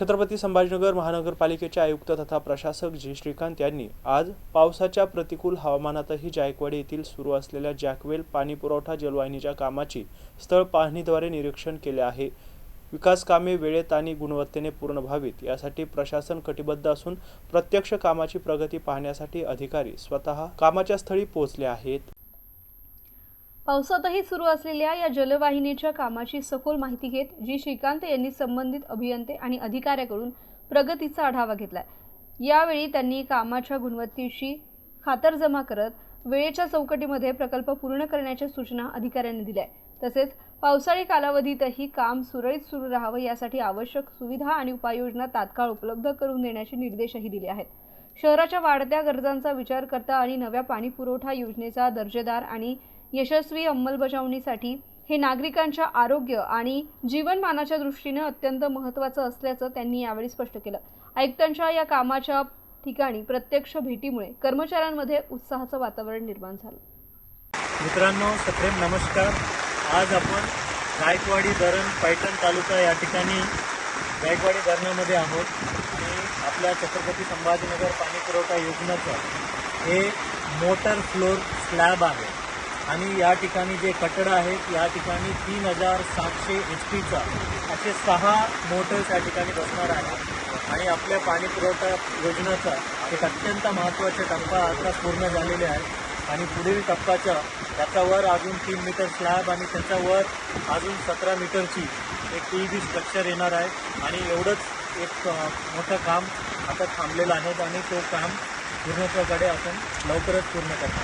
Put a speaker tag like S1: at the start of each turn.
S1: छत्रपती संभाजीनगर महानगरपालिकेचे आयुक्त तथा प्रशासक जी. श्रीकांत यांनी आज पावसाच्या प्रतिकूल हवामानातही जायकवाडी येथील सुरू असलेल्या जॅकवेल पाणीपुरवठा जलवाहिनीच्या कामाची स्थळ पाहणीद्वारे निरीक्षण केले आहे. विकास कामे वेळेत आणि गुणवत्तेने पूर्ण व्हावीत यासाठी प्रशासन कटिबद्ध असून प्रत्यक्ष कामाची प्रगती पाहण्यासाठी अधिकारी स्वतः कामाच्या स्थळी पोहोचले आहेत.
S2: पावसातही सुरू असलेल्या या जलवाहिनीच्या कामाची सखोल माहिती घेत जी श्रीकांत यांनी संबंधित अभियंते आणि अधिकाऱ्याकडून प्रगतीचा आढावा घेतला यावेळी त्यांनी कामाच्या गुणवत्तेशी खातरजमा करत वेळेच्या चौकटीमध्ये प्रकल्प पूर्ण करण्याच्या सूचना अधिकाऱ्यांनी दिल्या तसेच पावसाळी कालावधीतही काम सुरळीत सुरू राहावं यासाठी आवश्यक सुविधा आणि उपाययोजना तात्काळ उपलब्ध करून देण्याचे निर्देशही दिले आहेत. शहराच्या वाढत्या गरजांचा विचार करता आणि नव्या पाणी पुरवठा योजनेचा दर्जेदार आणि यशस्वी अंमलबजावणीसाठी हे नागरिकांच्या आरोग्य आणि जीवनमानाच्या दृष्टीने अत्यंत महत्त्वाचं असल्याचं त्यांनी यावेळी स्पष्ट केलं. आयुक्तांच्या या कामाच्या ठिकाणी प्रत्यक्ष भेटीमुळे कर्मचाऱ्यांमध्ये उत्साहाचं वातावरण निर्माण झालं.
S3: मित्रांनो सप्रेम नमस्कार. आज आपण गायकवाडी धरण पैठण तालुका या ठिकाणी गायकवाडी धरणामध्ये आहोत. आणि आपल्या छत्रपती संभाजीनगर पाणी पुरवठा योजनेचं हे मोटर फ्लोर स्लॅब आहे. आणि या ठिकाणी जे कట్టड आहेत या ठिकाणी तीन हजार सातशे एच पीचा असे सहा मोटर्स या ठिकाणी बसणार आहेत. आणि आपल्या पाणी पुरवठा योजनेचा एक अत्यंत महत्त्वाचा टप्पा आता पूर्ण झालेले आहे आणि पुढील टप्पाच्या त्याच्यावर अजून तीन मीटर स्लॅब आणि त्याच्यावर अजून सतरा मीटरची एक टी बी स्ट्रक्चर येणार आहे. आणि एवढंच एक मोठं काम आता थांबलेलं आहे आणि तो काम पूर्णत्वाकडे आपण लवकरच पूर्ण करणार.